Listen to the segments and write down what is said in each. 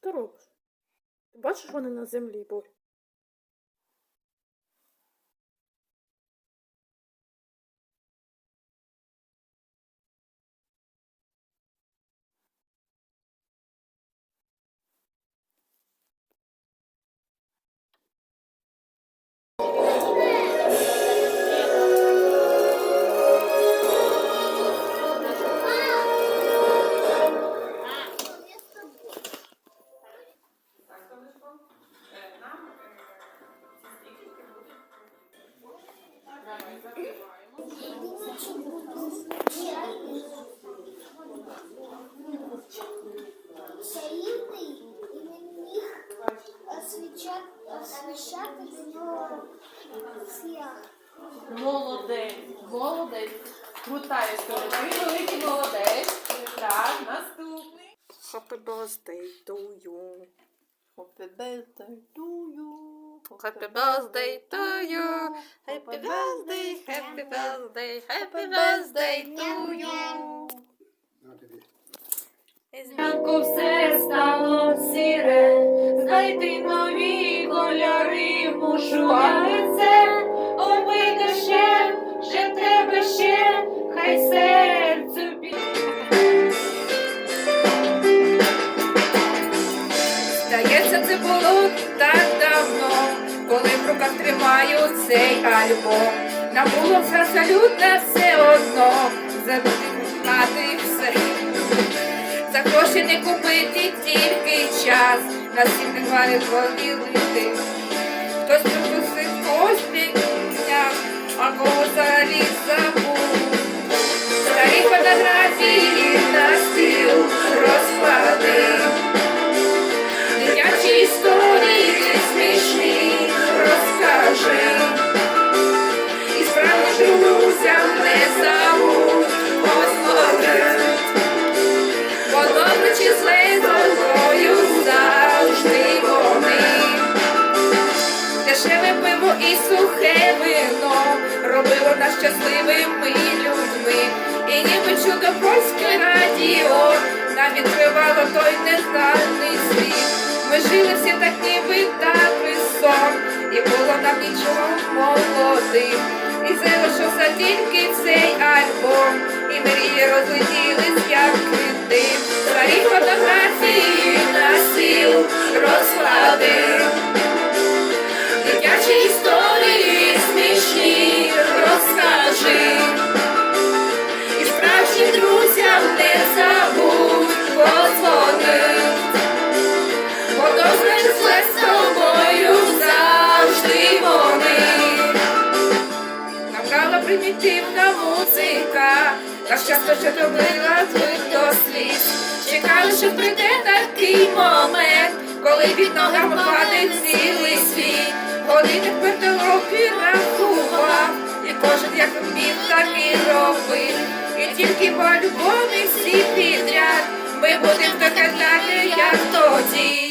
Що ти робиш? Ти бачиш вони на землі, Борь? Чарівний, і він міг освіщати шлях. Молодець, молодець. Крута історія. Ти великий молодець. Так, наступний. Happy birthday to you. Happy birthday to you. Happy birthday to you. Happy birthday, happy birthday, happy birthday to you. Зранку все стало сіре, знайти нові кольори мушу я це обійде ще, ще треба ще, хай серцю Здається, це було так давно, коли в руках тримаю цей альбом. Нам було все абсолютно все одно, забути все. За гроші не купити тільки час, на всіх не варить волі Хтось Дешеве пиво і сухе вино робило нас щасливими людьми. І ніби чудо польське радіо нам відкривало той незнаний світ. Ми жили всі так ніби так сон, і було нам нічого молодим. І залишився тільки цей альбом, і мрії розлетілись, як примітивна музика, та часто робила звик до сліз. Чекали, що прийде такий момент, коли під ногами паде цілий світ. Години вперто роки рахував, і кожен як вмів, так і робив. І тільки по любові всі підряд, ми будемо доказати, як тоді.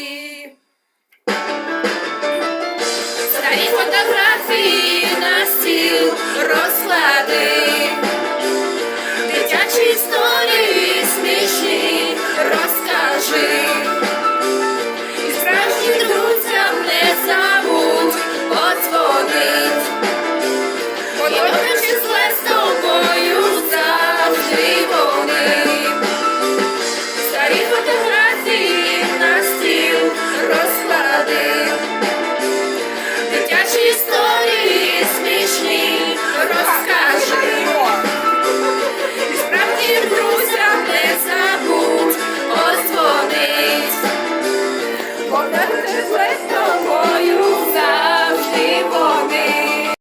Старі фотографії на стіл розклади.